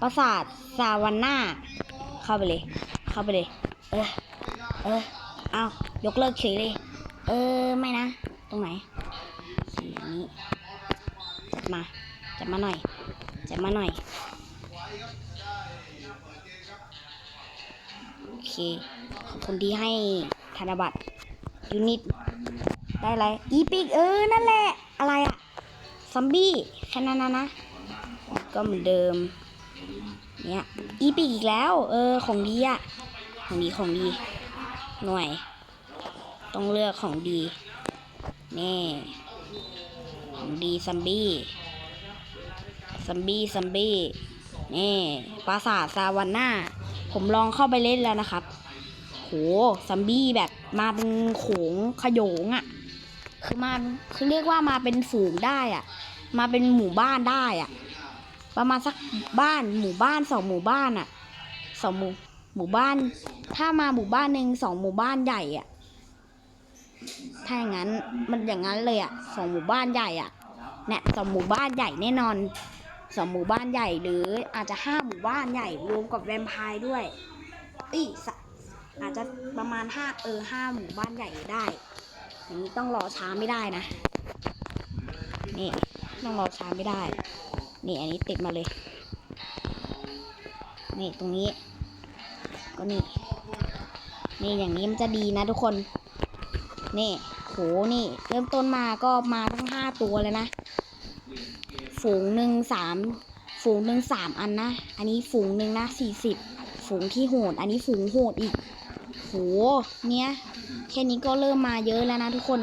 ปราสาทซาวันนาเข้าไปเลย เข้าไปเลย เออ เออ เอายกเลิกเฉยเลย เออ ไม่นะ ตรงไหนสีนี้จัดมา จัดมาหน่อย จัดมาหน่อย โอเค ขอบคุณที่ให้ธนบัตรยูนิต ได้อะไร อีพิก เออ นั่นแหละ อะไรอะซอมบี้ แค่นั้นนะ ก็เหมือนเดิม เนี่ยอีพิกอีกแล้ว เออ ของดีอะของดีของดี หน่วย ต้องเลือกของดี นี่ของดีซัมบี้ซัมบี้ซัมบี้นี่ปราสาทซาวันนาผมลองเข้าไปเล่นแล้วนะครับ โหซัมบี้แบบมาเป็นโขงขโยงอะ่ะ คือมาคือเรียกว่ามาเป็นฝูงได้อะ่ะ มาเป็นหมู่บ้านได้อะ่ะ ประมาณสักบ้านหมู่บ้านสองหมู่บ้านอะ่ะสองหมู่หมู่บ้าน ถ้ามาหมู่บ้านหนึ่งสองหมู่บ้านใหญ่อะ่ะถ้าอย่างนั้นมันอย่างนั้นเลยอะ่ะสองหมู่บ้านใหญ่อะ่ะเนี่ยสองหมู่บ้านใหญ่แน่นอนสองหมู่บ้านใหญ่หรืออาจจะห้าหมู่บ้านใหญ่รวมกับแวมไพร์ด้วยอีสอาจจะประมาณห้าเออห้าหมู่บ้านใหญ่ได้อย่างนี้ต้องรอช้าไม่ได้นะนี่ต้องรอช้าไม่ได้ นี่อันนี้ติดมาเลย นี่ตรงนี้ ก็นี่ นี่อย่างนี้มันจะดีนะทุกคน นี่โหนี่ เริ่มต้นมาก็มาตั้งห้าตัวเลยนะ ฝูงหนึ่งสามฝูงหนึ่งสามอันนะ อันนี้ฝูงหนึ่งนะสี่สิบฝูงที่โหด อันนี้ฝูงโหดอีก โห เนี่ยแค่นี้ก็เริ่มมาเยอะแล้วนะทุกคน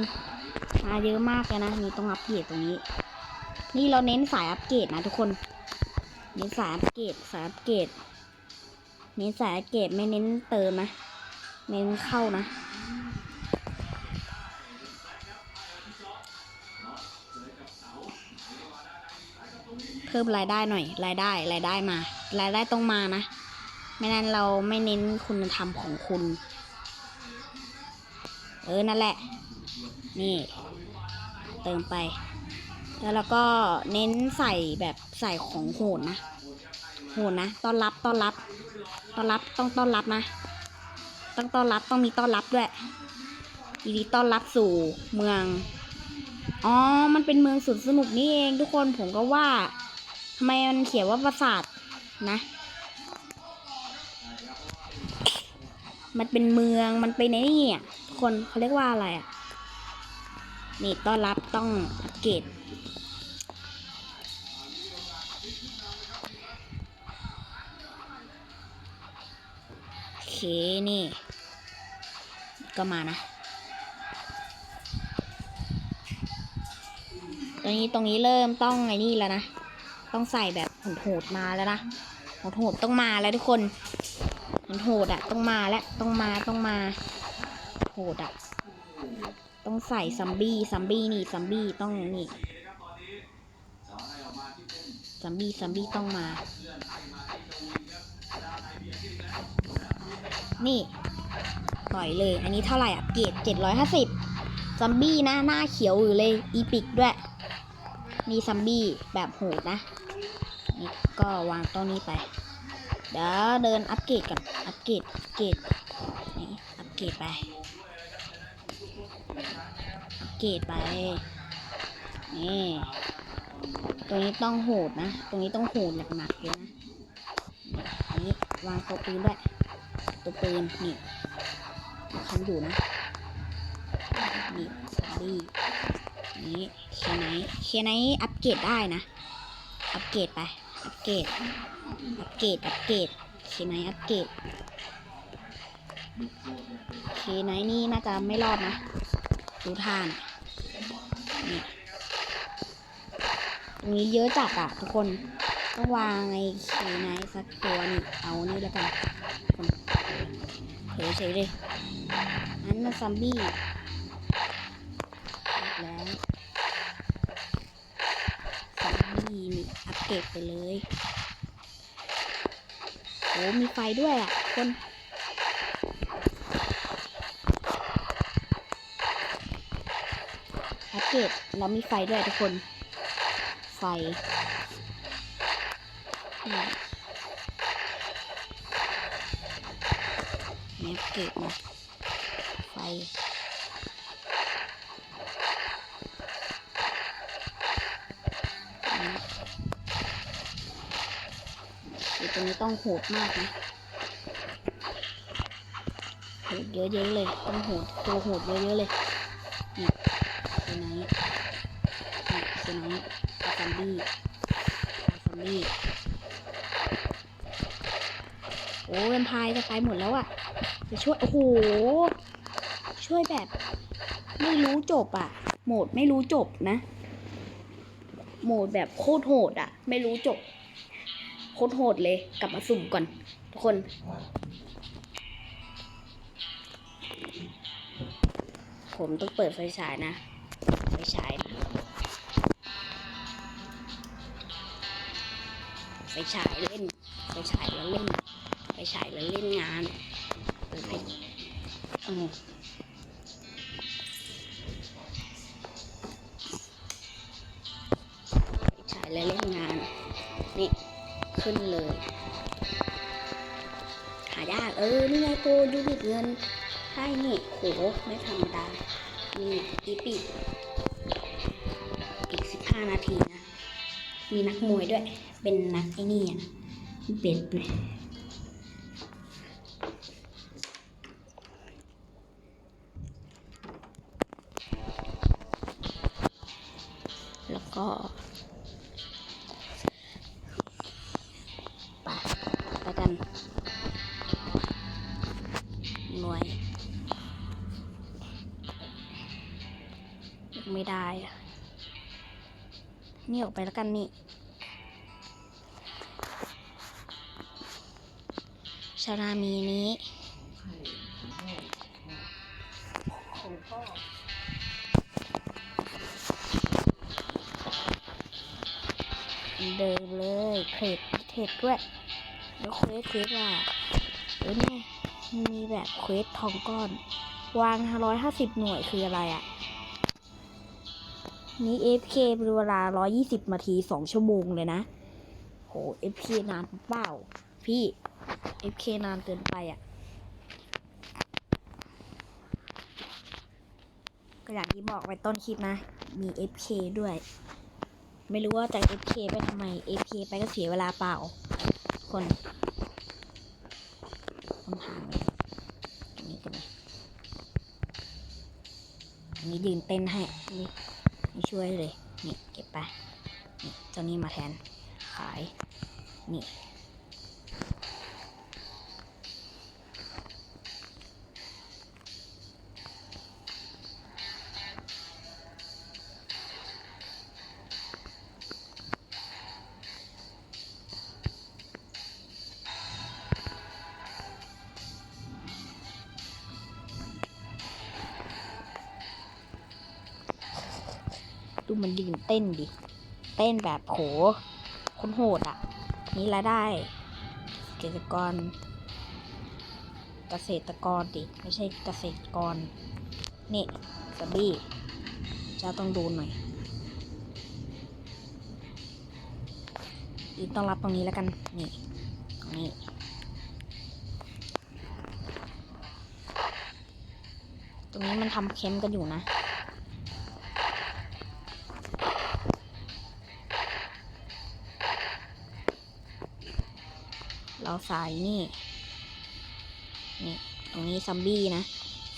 มาเยอะมากเลยนะ นี่ต้องอัปเกรดตรงนี้ นี่เราเน้นสายอัปเกรดนะทุกคน เน้นสายอัปเกรดสายอัปเกรดเน้นสายอัปเกรดไม่เน้นเติมนะ เน้นเข้านะเพิ่มรายได้หน่อย รายได้รายได้มา รายได้ต้องมานะ ไม่นั้นเราไม่เน้นคุณธรรมของคุณ เออ นั่นแหละ นี่ เติมไป แล้วเราก็เน้นใส่แบบใส่ของโหดนะ โหดนะ ต้อนรับ ต้อนรับ ต้อนรับ ต้องต้อนรับนะ ต้องต้อนรับ ต้องมีต้อนรับด้วยยินดีต้อนรับสู่เมือง อ๋อ มันเป็นเมืองสวนสนุกนี่เองทุกคน ผมก็ว่าทำไมมันเขียนว่าปราสาทนะ มันเป็นเมือง มันเป็นไอ้นี่อะ ทุกคนเขาเรียกว่าอะไรอะ นี่ต้อนรับต้องอัปเกรด นี่ ก็มานะตรงนี้ตรงนี้เริ่มต้องไอ้นี่แล้วนะ ต้องใส่แบบโหดมาแล้วนะโหดต้องมาแล้วทุกคนโหดอะต้องมาแล้วต้องมาต้องมาโหดอะต้องใส่ซัมบี้ซัมบี้นี่ซัมบี้ต้องนี่ซัมบี้ซัมบี้ต้องมา นี่ปล่อยเลย อันนี้เท่าไหร่อะ เกรดเจ็ดร้อยห้าสิบซัมบี้นะ หน้าเขียวอยู่เลย อีปิกด้วยนี่ซัมบี้แบบโหดนะ นี่ก็วางต้นนี้ไป เดี๋ยวเดินอัปเกรดกันอัปเกรด เกรด นี่ อัปเกรดไป อัปเกรดไป นี่ ตรงนี้ต้องโหดนะ ตรงนี้ต้องโหดหนักๆเลยนะ นี่วางตัวปืนด้วย ตัวปืนนี่คันอยู่นะนี่ดีนี่เคียไนท์เคียไนท์อัปเกรดได้นะ อัปเกรดไป อัปเกรด อัปเกรด อัปเกรดเคียไนท์อัปเกรดเคไนท์นี่น่าจะไม่รอดนะ ดูท่านนี่ตรงนี้เยอะจัดอะทุกคน ต้องวางไอ้เคไนท์สักตัวนี่เอานี่แล้วกัน เฉยๆเลยนั้นมันซัมบี้แล้วสองมีนี่อัปเกรดไปเลยโอ้มีไฟด้วยอะ คนอัปเกรดแล้วมีไฟด้วยทุกคน ไฟนี่ แมป เก็บมาไฟตรงนี้ต้องโหดมากนะโหดเยอะๆเลย ต้องโหดตัวโหดเยอะๆเลยนี่คือไหนนี่คือไหนซอมบี้ซอมบี้โอ้แวมไพร์จะไปหมดแล้วอะ จะช่วย โอ้โห ช่วยแบบ ไม่รู้จบอะโหมดไม่รู้จบนะ โหมดแบบโคตรโหดอะไม่รู้จบ โคตรโหดเลย กลับมาสุ่มก่อน ทุกคน ผมต้องเปิดไฟฉายนะ ไฟฉายนะไฟฉายเล่นไฟฉายแล้วเล่นไฟฉายแล้วเล่นงาน เออไฟฉายแล้เล่นงาน นี่ ขึ้นเลย หายาก เออ นี่ไงโปรยูนิตเงินใช่นี่โหไม่ธรรมดา นี่อีปีอีกสิบห้านาทีนะ มีนักมวยด้วย เป็นนักไอ้นี่อะเป็ดเลย ไม่ได้ นี่ออกไปแล้วกันนี่ชารามีนี้เดิมเลยเทรดเทรดด้วย แล้วเควสเควสว่าเออเนี่ยมีแบบเควสทองก้อน วางร้อยห้าสิบหน่วยคืออะไรอะ่ะ นี่ FK เป็นเวลาร้อยี่สิบนาทีสองชั่วโมงเลยนะ โห FK นานเปล่า พี่ FK นานเกินไปอะ่ะ ก็อย่างที่บอกไปต้นคลิปนะ มี FK ด้วย ไม่รู้ว่าจะ FK ไปทำไม FK ไปก็เสียเวลาเปล่า คนต้องทางเลยอันนี้กันเลยอันนี้ยืนเต้นให้นี่ นี่ช่วยเลย นี่เก็บไป นี่เจ้านี้มาแทน ขาย นี่ ดูมันยืนเต้นดิ เต้นแบบโหคนโหดอะ นี่รายได้ เกษตรกร เกษตรกรดิ ไม่ใช่เกษตรกร นี่สบี้จ้าต้องดูหน่อย อีกต้องรับตรงนี้แล้วกัน นี่ ตรงนี้ตรงนี้มันทำเค็มกันอยู่นะ สายนี่ นี่ ตรงนี้ซัมบี้นะ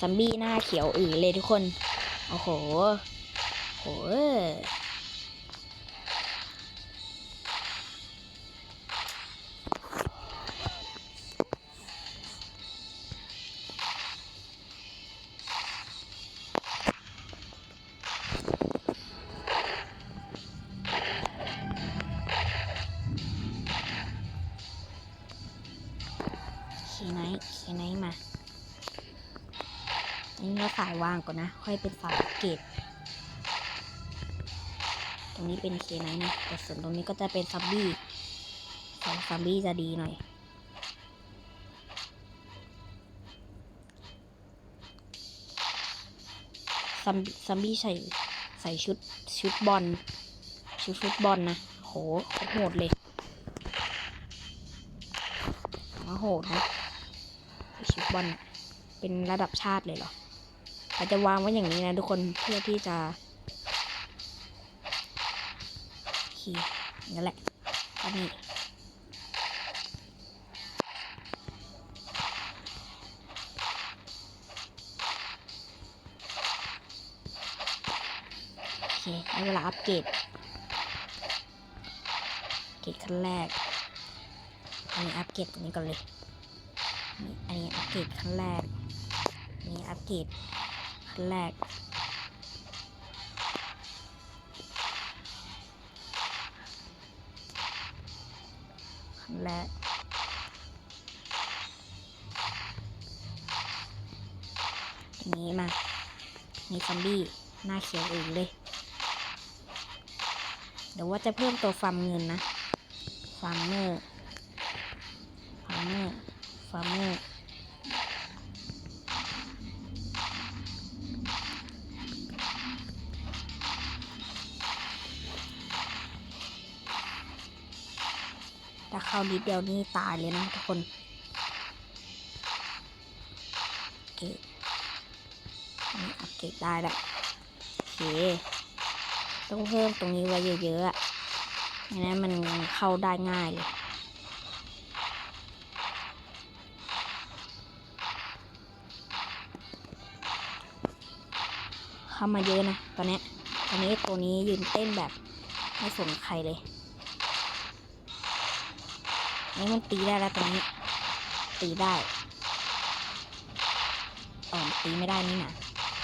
ซัมบี้หน้าเขียวอื่นเลยทุกคน โอ้โหโห นะค่อยเป็นสาเกตตรงนี้เป็นเคไนนะแต่ส่วนตรงนี้ก็จะเป็นซับบี้สองซับบี้จะดีหน่อย ซัมซัมบี้ใส่ใส่ชุดชุดบอลชุดฟุตบอลนะ โหโหดเลยมาโหดนะชุดบอลเป็นระดับชาติเลยเหรอ เราจจะวางไว้อย่างนี้นะทุกคนเพื่อที่จะโอเคนั่นแหละก็นี่โอเคได้เวลาอัปเกรดเกรดขั้นแรกอันนี้อัปเกรดตรงนี้ก่อนเลยอันนี้อัปเกรดขั้นแรกอันนี้อัปเกรด แรกขั้นแรกอันนี้มา มีซอมบี้ หน้าเขียวอื่นเลย เดี๋ยวว่าจะเพิ่มตัวฟาร์มเงินนะ ฟาร์มเมอร์ ฟาร์มเมอร์ ฟาร์มเมอร์ เข้านิดเดียวนี่ตายเลยนะทุกคนโอเคนี่อัปเกรดได้แล้วโอเค ต้องเพิ่มตรงนี้ไว้เยอะๆอะไม่นั้นมันเข้าได้ง่ายเลยเข้ามาเยอะนะตอนนี้ตอนนี้ตัวนี้ยืนเต้นแบบไม่สนใครเลย นี่มันตีได้แล้วตรงนี้ ตีได้อ๋อตีไม่ได้นี่นะ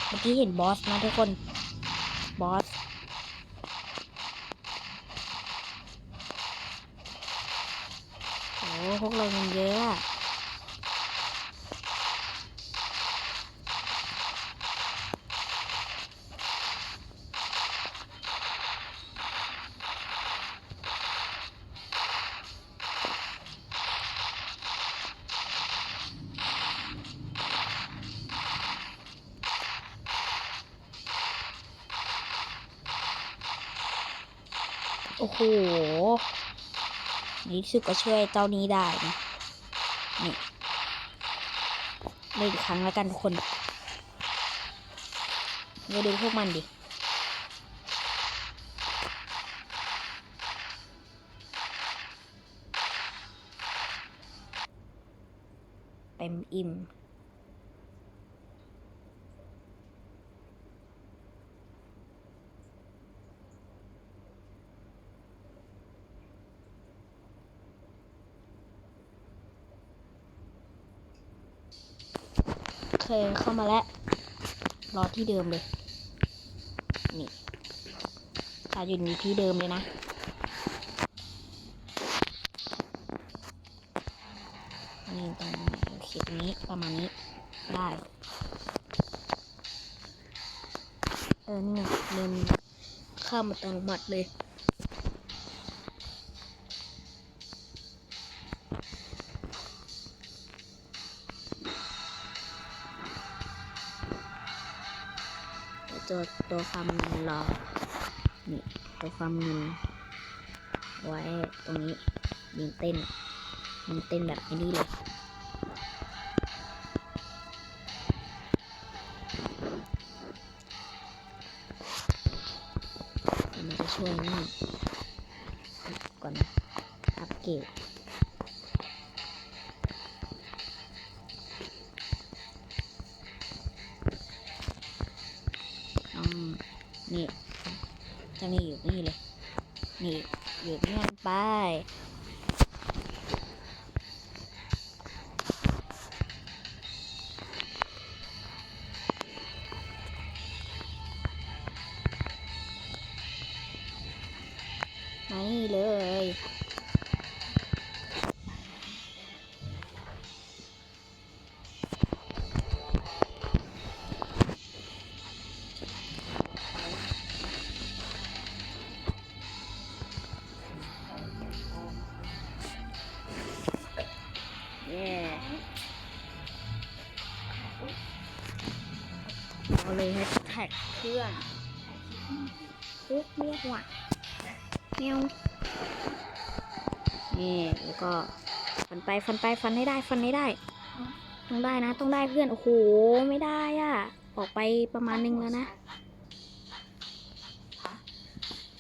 เมื่อกี้เห็นบอสนะทุกคน บอสโอ้พวกเรามันเยอะอะ โอ้โหนี่สึกก็ช่วยเจ้านี้ได้นะนี่เล่นอีกครั้งแล้วกันทุกคนมาดูพวกมันดิเต็มอิ่ม เคยเข้ามาแล้ว รอที่เดิมเลย นี่ตาอยู่ในที่เดิมเลยนะนี่ตรงโอเคตรงนี้ประมาณนี้ได้เออนี่ไงเดินข้ามมาตรงมัดเลย นี่ตัวความเงินไว้ตรงนี้ยิงเต้นยิงเต้นแบบไอ้นี้เลยเดี๋ยวมันจะช่วยนี่ก่อนอัปเกรด นี่เลยเย้เอาเลยให้แท็กเพื่อนฟุกเรียกว่า แมวนี่แล้วก็ฟันไปฟันไปฟันให้ได้ฟันให้ได้ ต้องได้นะ ต้องได้เพื่อน โอ้โห ไม่ได้อะออกไปประมาณนึงแล้วนะ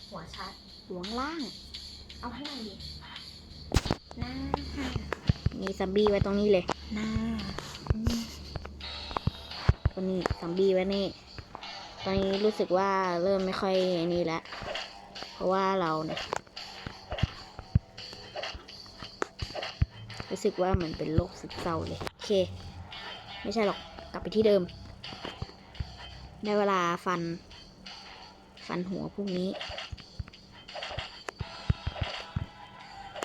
หัวชัดหลวงล่าง เอาให้หน่อยดิหน้าค่ะมีซัมบี้ไว้ตรงนี้เลย หน้าตรงนี้ซัมบี้ไว้นี่ ตอนนี้รู้สึกว่าเริ่มไม่ค่อยนี่แล้วเพ ราะว่าเราเนี่ยรู้สึกว่าเหมือนเป็นโรคซึมเศร้าเลย โอเค ไม่ใช่หรอก กลับไปที่เดิม ได้เวลาฟัน ฟันหัวพวกนี้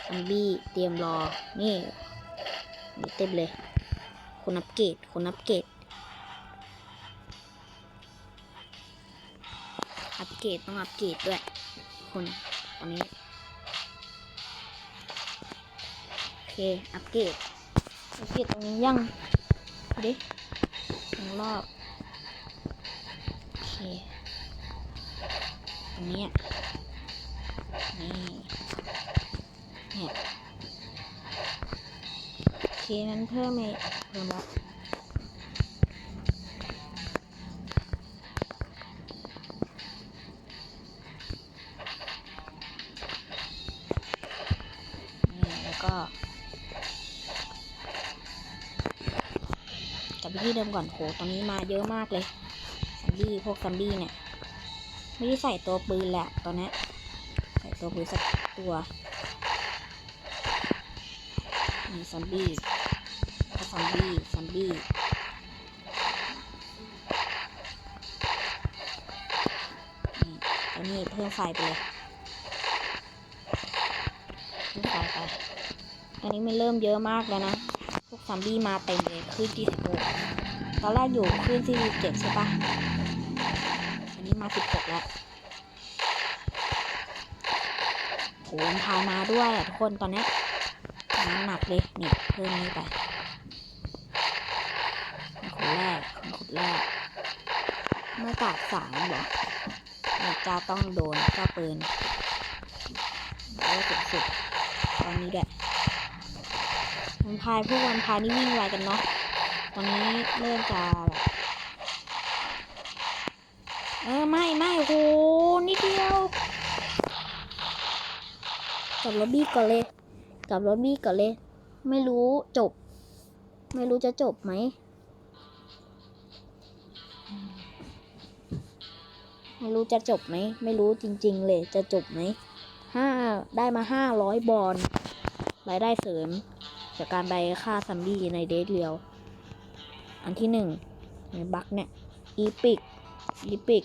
ซัมบี้เตรียมรอ นี่นี่เต็มเลย คนอัปเกรด คนอัปเกรด อัปเกรดต้องอัปเกรดด้วย คนตอนนี้ โอเค อัปเกรดอัปเกรดตรงนี้ยังดิหนึ่งรอบ โอเค ตรงนี้ นี่ เนี่ย โอเคนั้นเพิ่มไหมเพิ่มแล้ว ก่อนโหตอนนี้มาเยอะมากเลยซัมบี้พวกซัมบี้เนี่ย ไม่ได้ใส่ตัวปืนแหละตอนนี้ใส่ตัวปืนสักตัวมีซัมบี้ซัมบี้ซัมบี้นี่ตัวนี้เพิ่มไฟไปเลยขึ้นไปไปตอนนี้มันเริ่มเยอะมากแล้วนะ พวกซัมบี้มาเต็มเลยขึ้นที่สิบหก ตอนแรกอยู่ขึ้นที่สิบเจ็ดใช่ปะอันนี้มาสิบหกแล้วโหมพายมาด้วยทุกคนตอนนี้ยงานหนักเลยนี่เพิ่มนี้ไปคนแรกคนขุดแรก เมื่อกาดสามเหรอจะต้องโดนเจ้าปืนแล้วสุดสุดๆตอนนี้ด้วยวันพายพวกวันพายนี่วิ่งไวกันเนาะ ตอนนี้เริ่มจะแบบเออไม่ไม่โหนิดเดียวกลับรถบี้ก่อนเลยกลับรถบี้ก่อนเลย ไม่รู้จบ ไม่รู้จะจบไหมไม่รู้จะจบไหม ไม่รู้จริง ๆ เลยจะจบไหมห้าได้มาห้าร้อยบอลรายได้เสริม จากการไปฆ่าซัมบี้ในเดทเรียว อันที่หนึ่งในบัคเนี่ยอีพิกอีพิก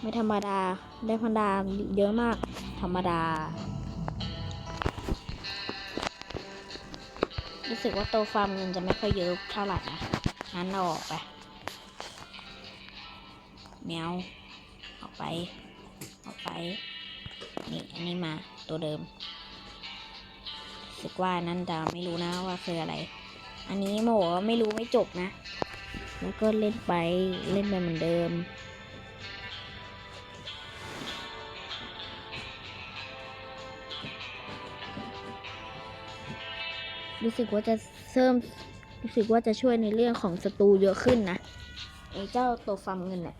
ไม่ธรรมดา ได้พันดาเยอะมาก ธรรมดา รู้สึกว่าโตวฟาร์มเงินจะไม่ค่อยเยอะเท่าไหร่นะ งั้นเราออกไปแมวออกไป ออกไป นี่ อันนี้มาตัวเดิม รู้สึกว่านั่นจะไม่รู้นะว่าคืออะไร อันนี้โมบอกว่าไม่รู้ไม่จบนะ แล้วก็เล่นไปเล่นไปเหมือนเดิม รู้สึกว่าจะเสริมรู้สึกว่าจะช่วยในเรื่องของศัตรูเยอะขึ้นนะไอ้เจ้าตัวฟาร์มเงินเนี่ย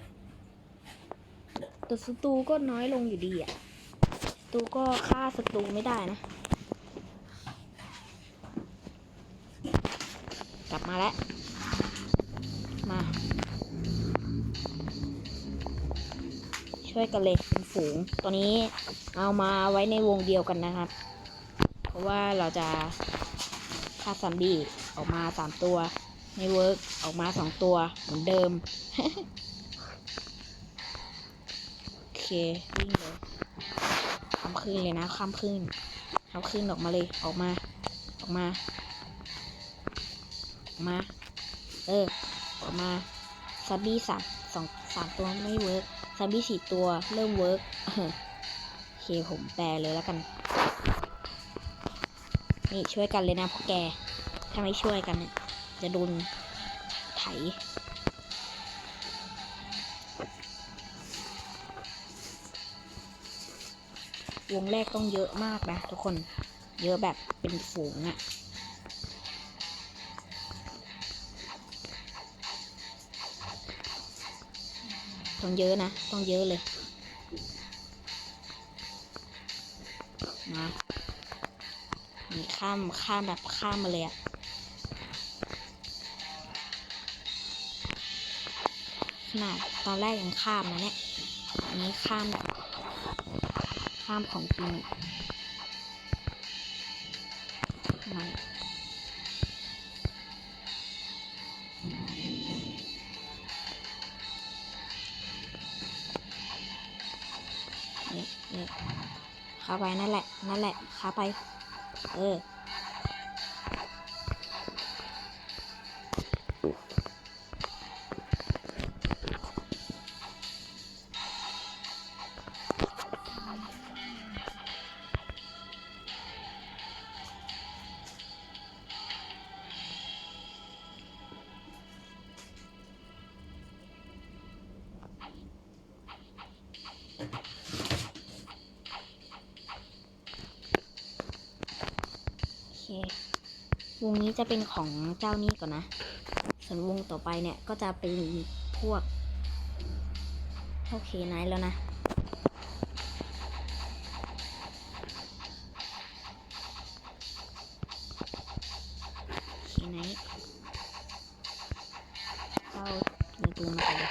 แต่ศัตรูก็น้อยลงอยู่ดีอะศัตรูก็ฆ่าศัตรูไม่ได้นะ กลับมาแล้ว มา ช่วยกันเลยเป็นฝูง ตัวนี้เอามาไว้ในวงเดียวกันนะครับ เพราะว่าเราจะฆ่าซัมบี้ออกมาสามตัว ในเวิร์กออกมาสองตัวเหมือนเดิม โอเค วิ่งเลยข้ามขึ้นเลยนะข้ามขึ้นข้ามขึ้นออกมาเลยออกมาออกมา มา เออ ออกมาซับบี้สามสองสามตัวไม่เวิร์กซับบี้สี่ตัวเริ่มเวิร์กโอเคผมแปลเลยแล้วกัน นี่ช่วยกันเลยนะพวกแก ถ้าไม่ช่วยกันเนี่ยจะโดนไถวงแรกต้องเยอะมากนะทุกคน เยอะแบบเป็นฝูงอะ ต้องเยอะนะ ต้องเยอะเลยมานี่ข้ามข้ามแบบข้ามมาเลยอะขนาดตอนแรกยังข้ามนะเนี่ย อันนี้ข้ามแบบข้ามของจริงาไปนั่นแหละ นั่นแหละ ขาไป เออ งนี้จะเป็นของเจ้านี่ก่อนนะ ส่วนวงต่อไปเนี่ยก็จะเป็นพวกโอเคไนท์แล้วนะโอเคไนท์เข้ายิงปืนมาเลย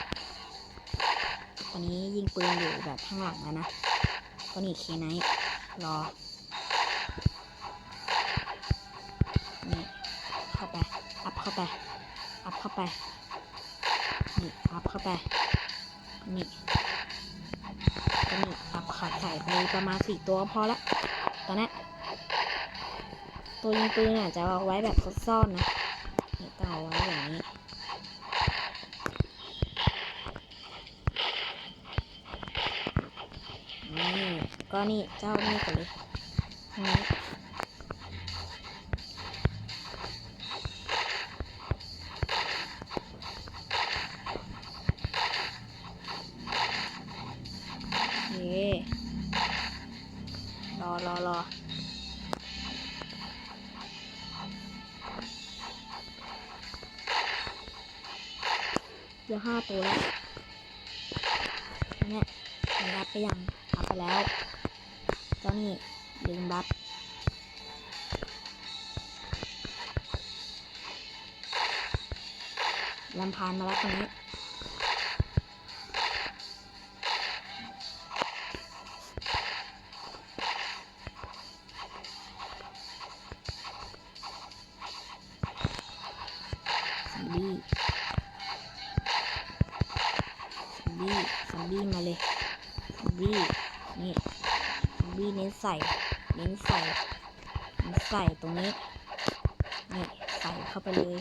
ตอนนี้ยิงปืนอยู่แบบข้างหลังแล้วนะก็นี่เคไนท์รอ ไป อัพเข้าไป นี่ อัพเข้าไป นี่ก็นี่ อัพขาใส่ไปประมาณสี่ตัวพอละ ตอนนี้ตัวยิงปืนอะจะเอาไว้แบบซ่อนๆนะนี่ต้องเอาไว้อย่างนี้นี่ก็นี่เจ้านี่ก่อนเลยนี่ ลำพานมาแล้วตรงนี้บี้บี้บี้มาเลยบี้นี่บี้เน้นใส่ เน้นใส่ เน้นใส่ตรงนี้ นี่ ใส่เข้าไปเลย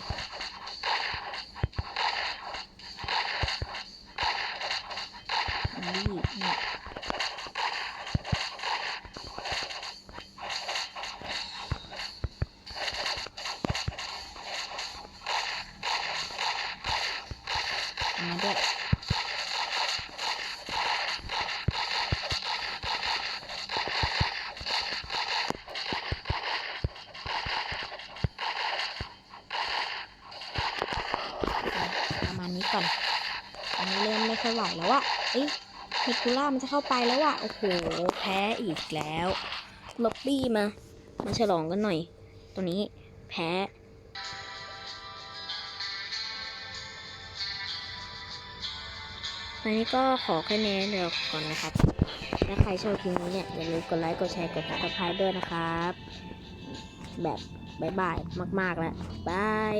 ซอมบี้ นี่ เอา มาด้วยประมาณนี้ก่อนอันนี้เริ่มไม่ค่อยไหวแล้วอะเอ้ยเฮกูล่ามันจะเข้าไปแล้วอะโอ้โห แพ้อีกแล้ว ล็อบบี้มา มาฉลองกันหน่อย ตัวนี้แพ้ วันนี้ก็ขอแค่นี้เดี๋ยวก่อนนะครับ ถ้าใครชอบคลิปนี้เนี่ยอย่าลืมกดไลค์ กดแชร์ กดติดตามด้วยนะครับ แบบบายบายมาก ๆ แล้วบาย